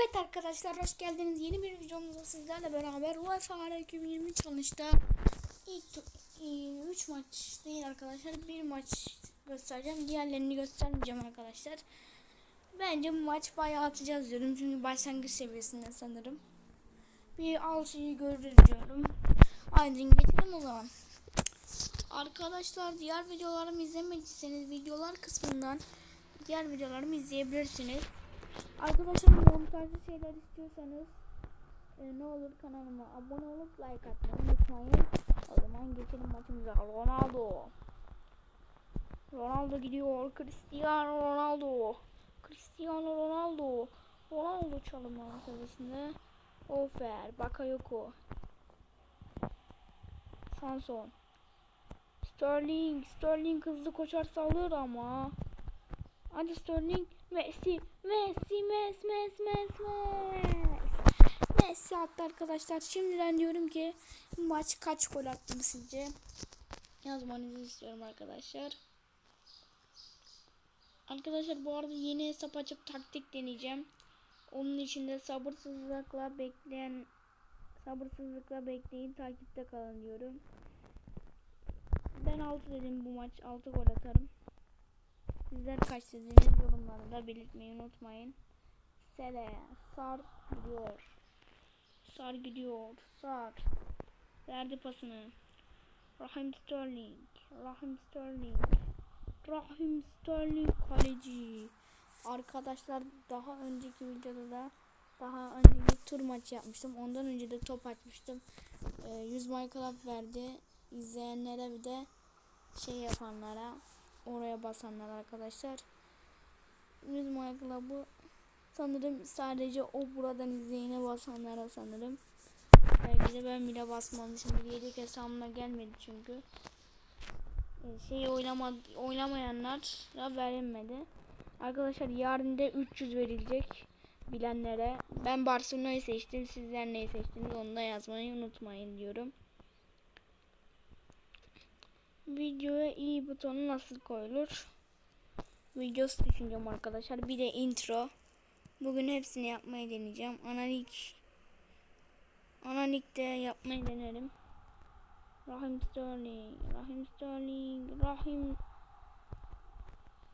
Evet arkadaşlar hoş geldiniz. Yeni bir videomuzda sizlerle beraber UEFA 2020 challenge'da ilk 3 maç değil arkadaşlar. Bir maç göstereceğim. Diğerlerini göstermeyeceğim arkadaşlar. Bence bu maç bayağı atacağız diyorum. Çünkü başlangıç seviyesinde sanırım. Bir 6'yı görürüz diyorum. Haydi geçelim o zaman. Arkadaşlar diğer videolarımı izlemediyseniz videolar kısmından diğer videolarımı izleyebilirsiniz. Arkadaşlar montajlı şeyler istiyorsanız e, ne olur kanalıma abone olup like atmayı unutmayın. O zaman geçelim maçımıza. Ronaldo. Ronaldo gidiyor. Cristiano Ronaldo. Cristiano Ronaldo. Ronaldo çalımı seviyesinde. Ofer. Bakayoko. Sanson. Sterling. Sterling hızlı koşarsa alır ama. Hadi Sterling. Messi. Messi. Messi. Messi. Messi. Messi. Messi attı arkadaşlar. Şimdiden diyorum ki maç kaç gol attım sizce? Yazmanızı istiyorum arkadaşlar. Arkadaşlar bu arada yeni hesap açıp taktik deneyeceğim. Onun için de sabırsızlıkla bekleyen sabırsızlıkla bekleyin takipte kalın diyorum. Ben 6 dedim bu maç 6 gol atarım. Sizler kaç dediniz yorumlarda belirtmeyi unutmayın. Sele sar gidiyor. Sar gidiyor. Sar. Verdi pasını. Rahim Sterling. Rahim Sterling. Rahim Sterling kaleci. Arkadaşlar daha önceki videoda da daha önceki tur maçı yapmıştım. Ondan önce de top açmıştım. Ee, 100 Minecraft verdi. İzleyenlere bir de şey yapanlara oraya basanlar arkadaşlar. 100 Minecraft'ı sanırım sadece o buradan izleyene basanlara sanırım. Belki de ben bile basmamışım. Yedek hesabıma gelmedi çünkü. Ee, şey oynama, oynamayanlara verilmedi. Arkadaşlar yarın da 300 verilecek bilenlere. Ben Barcelona'yı seçtim. Sizler neyi seçtiniz onu da yazmayı unutmayın diyorum. Videoya iyi butonu nasıl koyulur? Videosu düşüneceğim arkadaşlar. Bir de intro. Bugün hepsini yapmayı deneyeceğim. Analik Analik'te yapmayı denerim. Rahim Sterling, Rahim Sterling, Rahim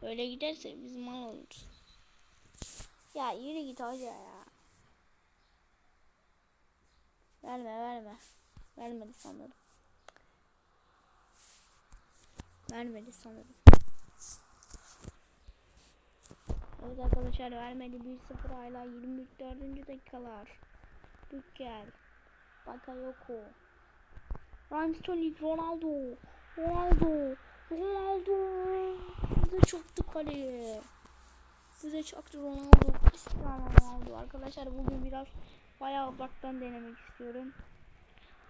Böyle giderse biz mal oluruz. Ya yürü git hoca ya. Verme verme. Vermedi sanırım. Vermedi sanırım. Evet arkadaşlar vermedi 1-0 hala 24. dakikalar. Dükkel. Bakayoko. Sterling Ronaldo. Ronaldo. Ronaldo. Size çaktı kaleye. Size çaktı Ronaldo. Cristiano Ronaldo. Arkadaşlar bugün biraz bayağı uzaktan denemek istiyorum.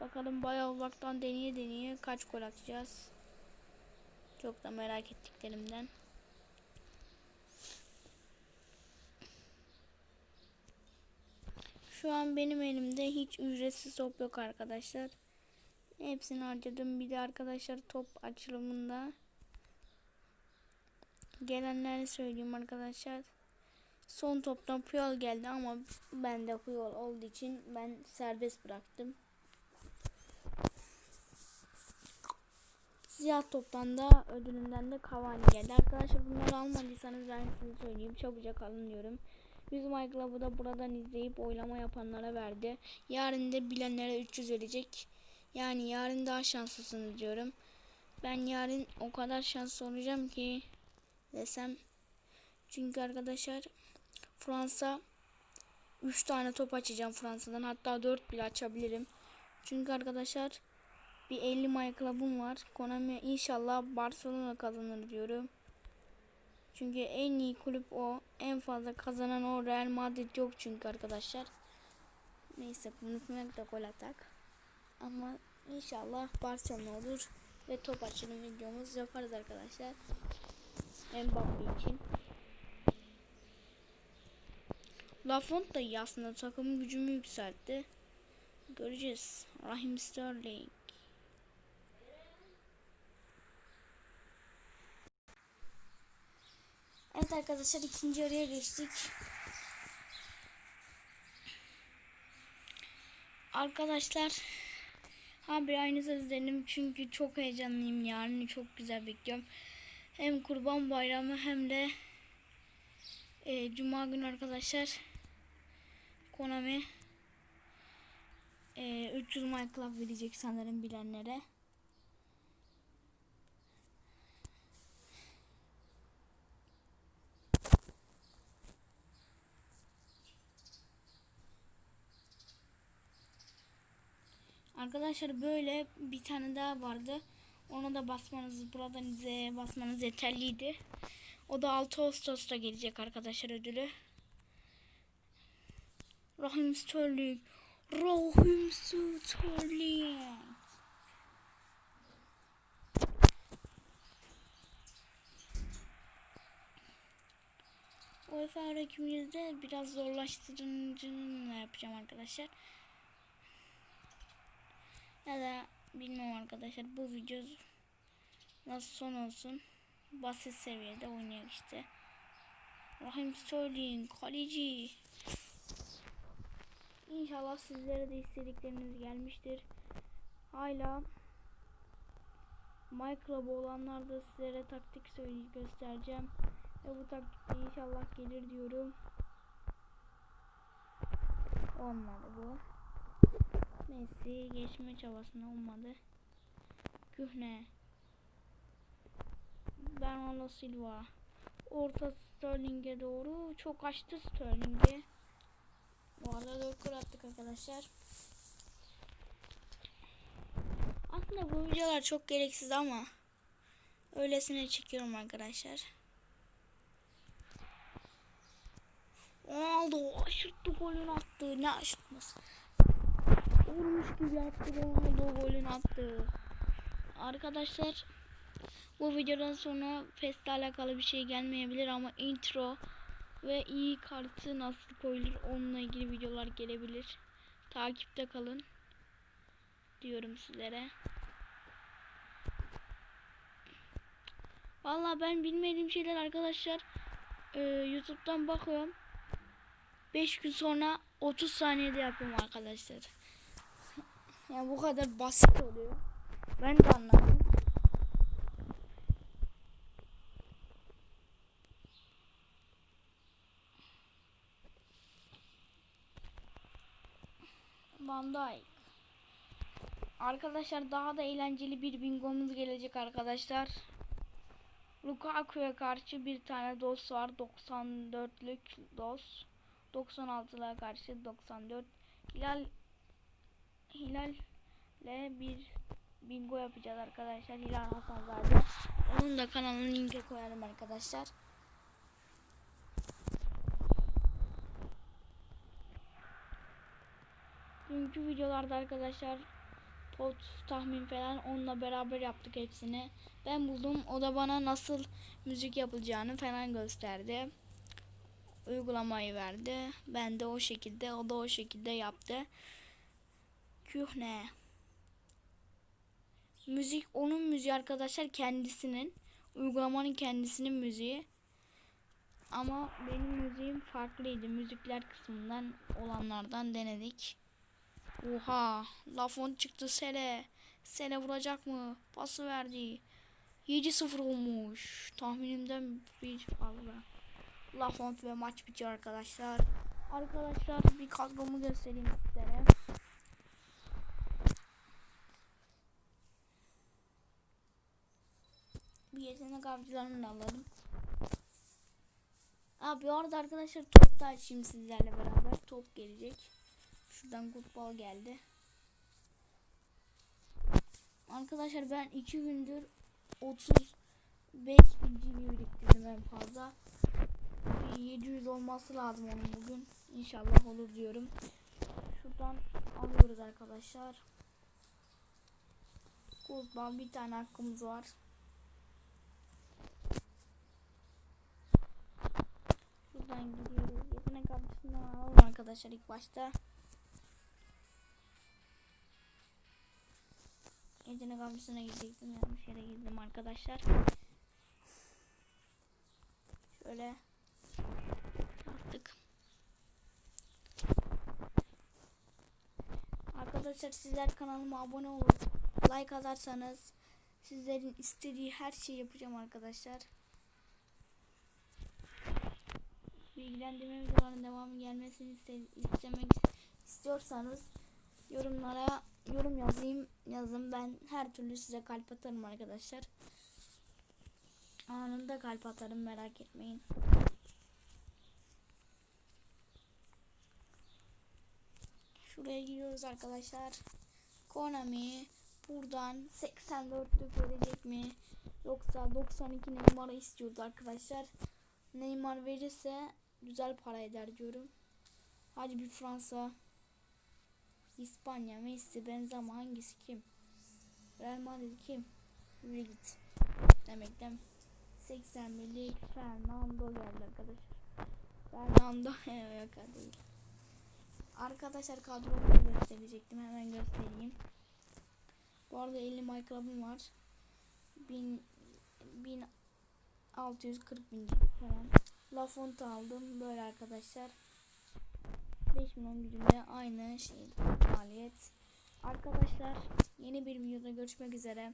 Bakalım bayağı uzaktan deneye deneye kaç gol atacağız. Çok da merak ettiklerimden. Şu an benim elimde hiç ücretsiz top yok arkadaşlar. Hepsini harcadım. Bir de arkadaşlar top açılımında gelenleri söyleyeyim arkadaşlar. Son toptan Puyol geldi ama ben de Puyol olduğu için ben serbest bıraktım. Siyah toptan da ödülünden de Cavani geldi. Arkadaşlar bunları almadıysanız ben size söyleyeyim. Çabucak alın diyorum. Biz My Club'ı da buradan izleyip oylama yapanlara verdi. Yarın da bilenlere 300 verecek. Yani yarın daha şanslısınız diyorum. Ben yarın o kadar şanslı olacağım ki desem. Çünkü arkadaşlar Fransa 3 tane top açacağım Fransa'dan. Hatta 4 bile açabilirim. Çünkü arkadaşlar bir 50 My Club'um var. Konami inşallah Barcelona kazanır diyorum. Çünkü en iyi kulüp o. En fazla kazanan o. Real Madrid yok çünkü arkadaşlar. Neyse unutmayak da gol atak. Ama inşallah Barcelona olur. Ve top açılım videomuz yaparız arkadaşlar. Mbappe için. Lafont da iyi aslında takımın gücümü yükseltti. Göreceğiz. Rahim Sterling. Evet arkadaşlar ikinci yarıya geçtik. Arkadaşlar ha bir aynısı izledim çünkü çok heyecanlıyım yarın çok güzel bekliyorum. Hem kurban bayramı hem de e, cuma günü arkadaşlar Konami e, 300 My Club verecek sanırım bilenlere. Arkadaşlar böyle bir tane daha vardı. Ona da basmanız buradan izleye basmanız yeterliydi. O da 6 Ağustos'ta gelecek arkadaşlar ödülü. Rahim Sterling. Rahim Sterling. UEFA rakibimizde biraz zorlaştırıcını yapacağım arkadaşlar. Ya da bilmem arkadaşlar bu video nasıl son olsun. Basit seviyede oynayak işte. Rahim Sterling kaleci. İnşallah sizlere de istedikleriniz gelmiştir. Hala Minecraft olanlar da sizlere taktik göstereceğim. Ve bu taktikte inşallah gelir diyorum. Olmadı bu. Messi geçme çabasında olmadı. Kühne. Bernardo Silva. Orta Sterling'e doğru. Çok açtı Sterling'i. Bu arada 4 gol attık arkadaşlar. Aslında bu videolar çok gereksiz ama öylesine çekiyorum arkadaşlar. Ronaldo aşırttı golünü attı. Ne aşırtması? Vurmuş gibi yaptı Ronaldo golünü attı. Arkadaşlar bu videodan sonra PES'le alakalı bir şey gelmeyebilir ama intro ve iyi kartı nasıl koyulur onunla ilgili videolar gelebilir. Takipte kalın diyorum sizlere. Valla ben bilmediğim şeyler arkadaşlar e, YouTube'dan bakıyorum. 5 gün sonra 30 saniyede yapıyorum arkadaşlar. Yani bu kadar basit oluyor. Ben de anladım. Van Dijk. Arkadaşlar daha da eğlenceli bir bingomuz gelecek arkadaşlar. Lukaku'ya karşı bir tane dos var. 94'lük dos. 96'lara karşı 94. Hilal Hilal ile bir bingo yapacağız arkadaşlar. Hilal Hasanzade. Onun da kanalını linke koyarım arkadaşlar. Dünkü videolarda arkadaşlar pot tahmin falan onunla beraber yaptık hepsini. Ben buldum. O da bana nasıl müzik yapılacağını falan gösterdi. Uygulamayı verdi. Ben de o şekilde, o da o şekilde yaptı. Kühne. Müzik onun müziği arkadaşlar kendisinin. Uygulamanın kendisinin müziği. Ama benim müziğim farklıydı. Müzikler kısmından olanlardan denedik. Oha. Lafon çıktı Sele. Sele vuracak mı? Pası verdi. 7-0 olmuş. Tahminimden bir fazla. Lafont ve maç bitiyor arkadaşlar. Arkadaşlar bir kadromu göstereyim sizlere. Bir yetenek avcılarını da alalım. Abi orada arkadaşlar top da açayım sizlerle beraber. Top gelecek. Şuradan futbol geldi. Arkadaşlar ben iki gündür 35 bin GB biriktirdim en fazla. Bir 700 olması lazım onun bugün. İnşallah olur diyorum. Şuradan alıyoruz arkadaşlar. Futbol bir tane hakkımız var. Şuradan gidiyoruz. Yetenek avcısından alalım arkadaşlar ilk başta. Yetenek avcısına gidecektim. Yanlış yere girdim arkadaşlar. Şöyle bastık. Arkadaşlar sizler kanalıma abone olup like atarsanız sizlerin istediği her şeyi yapacağım arkadaşlar. Bilgilendirme videolarının devamı gelmesini iste- istemek istiyorsanız yorumlara yorum yazayım yazın ben her türlü size kalp atarım arkadaşlar. Anında kalp atarım merak etmeyin. Şuraya giriyoruz arkadaşlar. Konami buradan 84'lük verecek mi? Yoksa 92 Neymar istiyordu arkadaşlar. Neymar verirse güzel para eder diyorum. Hadi bir Fransa. İspanya, Messi, Benzema hangisi kim? Real Madrid kim? Yürü git. Demekten 80 millik Fernando geldi arkadaşlar. Fernando yok değil. Arkadaşlar kadromu gösterecektim. Hemen göstereyim. Bu arada 50 Minecraft'ım var. 1000 1640 bin falan. La Fonte aldım. Böyle arkadaşlar. 5 milyon gücümde aynı şey maliyet. Arkadaşlar yeni bir videoda görüşmek üzere.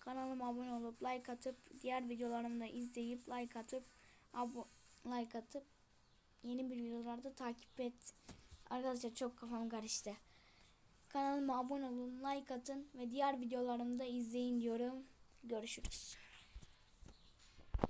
Kanalıma abone olup like atıp diğer videolarımı da izleyip like atıp abo like atıp yeni bir videolarda takip et. Arkadaşlar çok kafam karıştı. Kanalıma abone olun, like atın ve diğer videolarımı da izleyin diyorum. Görüşürüz.